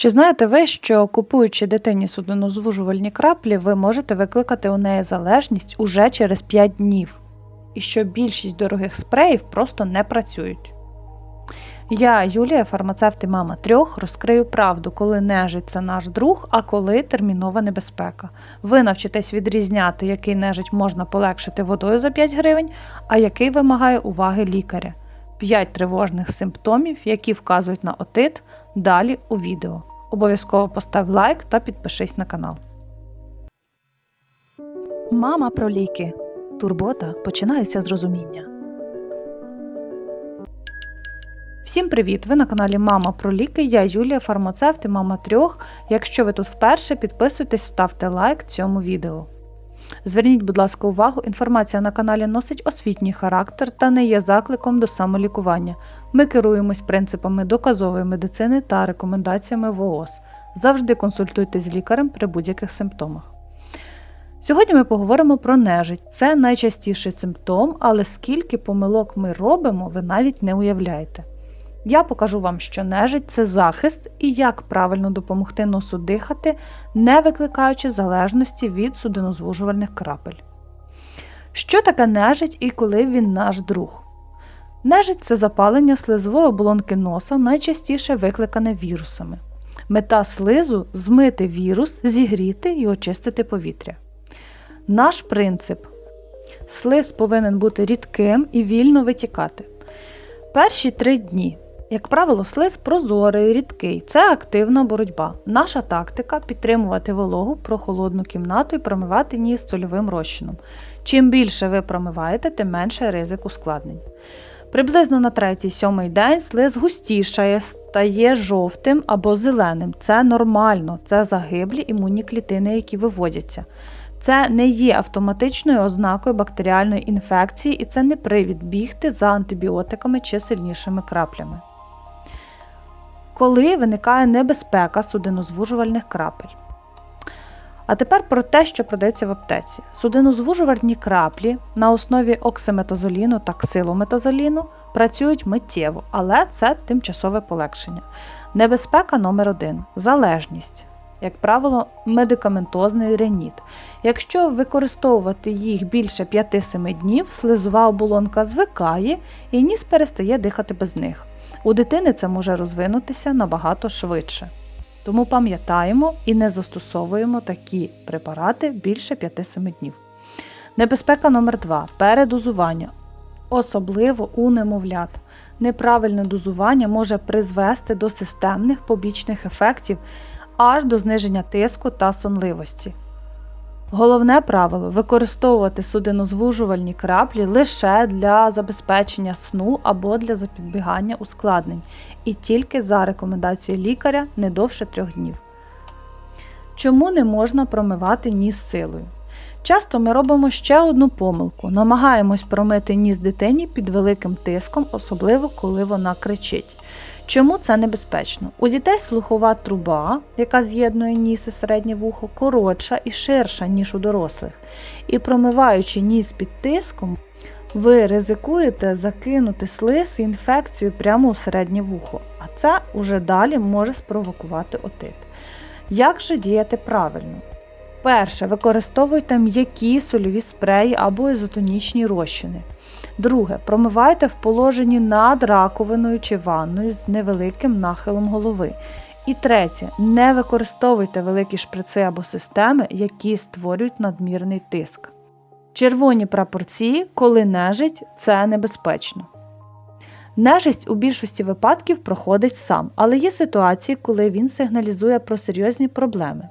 Чи знаєте ви, що купуючи дитині судинозвужувальні краплі, ви можете викликати у неї залежність уже через 5 днів, і що більшість дорогих спреїв просто не працюють? Я, Юлія, фармацевт і мама трьох, розкрию правду, коли нежить це наш друг, а коли термінова небезпека. Ви навчитесь відрізняти, який нежить можна полегшити водою за 5 гривень, а який вимагає уваги лікаря. 5 тривожних симптомів, які вказують на отит, далі у відео. Обов'язково постав лайк та підпишись на канал. Мама про ліки. Турбота починається з розуміння. Всім привіт! Ви на каналі Мама про ліки. Я Юлія, фармацевт і мама трьох. Якщо ви тут вперше, підписуйтесь, ставте лайк цьому відео. Зверніть, будь ласка, увагу, інформація на каналі носить освітній характер та не є закликом до самолікування. Ми керуємось принципами доказової медицини та рекомендаціями ВООЗ. Завжди консультуйтесь з лікарем при будь-яких симптомах. Сьогодні ми поговоримо про нежить. Це найчастіший симптом, але скільки помилок ми робимо, ви навіть не уявляєте. Я покажу вам, що нежить це захист і як правильно допомогти носу дихати, не викликаючи залежності від судинозвужувальних крапель. Що таке нежить і коли він наш друг? Нежить це запалення слизової оболонки носа, найчастіше викликане вірусами. Мета слизу змити вірус, зігріти і очистити повітря. Наш принцип слиз повинен бути рідким і вільно витікати. Перші три дні як правило, слиз прозорий, рідкий це активна боротьба. Наша тактика підтримувати вологу про холодну кімнату і промивати ніс сольовим розчином. Чим більше ви промиваєте, тим менше ризик ускладнень. Приблизно на третій-сьомий день слиз густішає, стає жовтим або зеленим. Це нормально, це загиблі імунні клітини, які виводяться. Це не є автоматичною ознакою бактеріальної інфекції і це не привід бігти за антибіотиками чи сильнішими краплями коли виникає небезпека судинозвужувальних крапель. А тепер про те, що продається в аптеці. Судинозвужувальні краплі на основі оксиметазоліну та ксилометазоліну працюють миттєво, але це тимчасове полегшення. Небезпека номер 1 залежність. Як правило, медикаментозний реніт. Якщо використовувати їх більше 5-7 днів, слизова оболонка звикає і ніс перестає дихати без них. У дитини це може розвинутися набагато швидше. Тому пам'ятаємо і не застосовуємо такі препарати більше 5-7 днів. Небезпека номер 2 передозування. Особливо у немовлят. Неправильне дозування може призвести до системних побічних ефектів аж до зниження тиску та сонливості. Головне правило використовувати судинозвужувальні краплі лише для забезпечення сну або для запобігання ускладнень, і тільки за рекомендацією лікаря не довше трьох днів. Чому не можна промивати ніс силою? Часто ми робимо ще одну помилку, намагаємось промити ніс дитині під великим тиском, особливо коли вона кричить. Чому це небезпечно? У дітей слухова труба, яка з'єднує ніс і середнє вухо, коротша і ширша, ніж у дорослих. І промиваючи ніс під тиском, ви ризикуєте закинути слиз і інфекцію прямо у середнє вухо, а це уже далі може спровокувати отит. Як же діяти правильно? Перше, використовуйте м'які сольові спреї або ізотонічні розчини. Друге, промивайте в положенні над раковиною чи ванною з невеликим нахилом голови. І третє, не використовуйте великі шприци або системи, які створюють надмірний тиск. Червоні прапорці, коли нежить, це небезпечно. Нежисть у більшості випадків проходить сам, але є ситуації, коли він сигналізує про серйозні проблеми.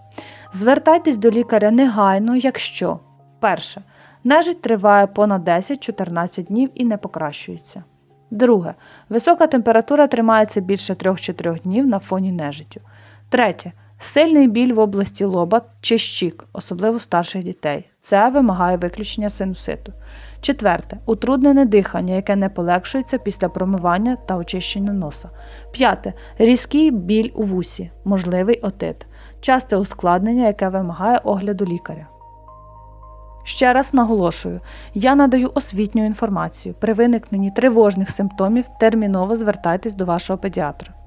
Звертайтесь до лікаря негайно, якщо перше. Нежить триває понад 10-14 днів і не покращується. Друге. Висока температура тримається більше 3-4 днів на фоні нежиттю. Третє. Сильний біль в області лоба чи щік, особливо старших дітей. Це вимагає виключення синуситу. Четверте. Утруднене дихання, яке не полегшується після промивання та очищення носа. П'яте. Різкий біль у вусі, можливий отит. Часте ускладнення, яке вимагає огляду лікаря. Ще раз наголошую, я надаю освітню інформацію. При виникненні тривожних симптомів терміново звертайтесь до вашого педіатра.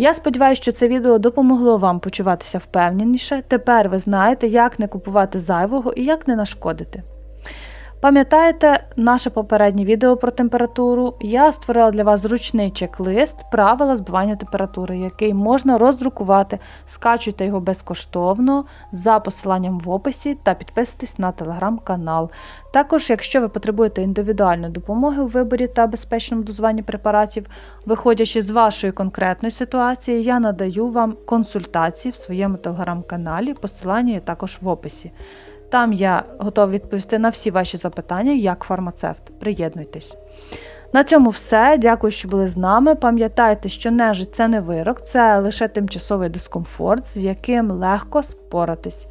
Я сподіваюся, що це відео допомогло вам почуватися впевненіше. Тепер ви знаєте, як не купувати зайвого і як не нашкодити. Пам'ятаєте наше попереднє відео про температуру? Я створила для вас зручний чек-лист правила збивання температури, який можна роздрукувати. Скачуйте його безкоштовно за посиланням в описі та підписуйтесь на телеграм-канал. Також, якщо ви потребуєте індивідуальної допомоги у виборі та безпечному дозуванні препаратів, виходячи з вашої конкретної ситуації, я надаю вам консультації в своєму телеграм-каналі. Посилання є також в описі. Там я готова відповісти на всі ваші запитання як фармацевт. Приєднуйтесь. На цьому все. Дякую, що були з нами. Пам'ятайте, що нежить це не вирок, це лише тимчасовий дискомфорт, з яким легко споратись.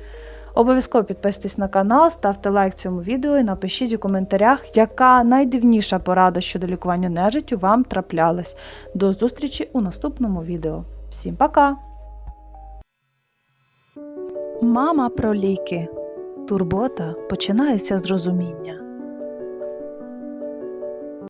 Обов'язково підписуйтесь на канал, ставте лайк цьому відео і напишіть у коментарях, яка найдивніша порада щодо лікування нежиттю вам траплялась. До зустрічі у наступному відео. Всім пока! Мама про ліки. Турбота починається з розуміння.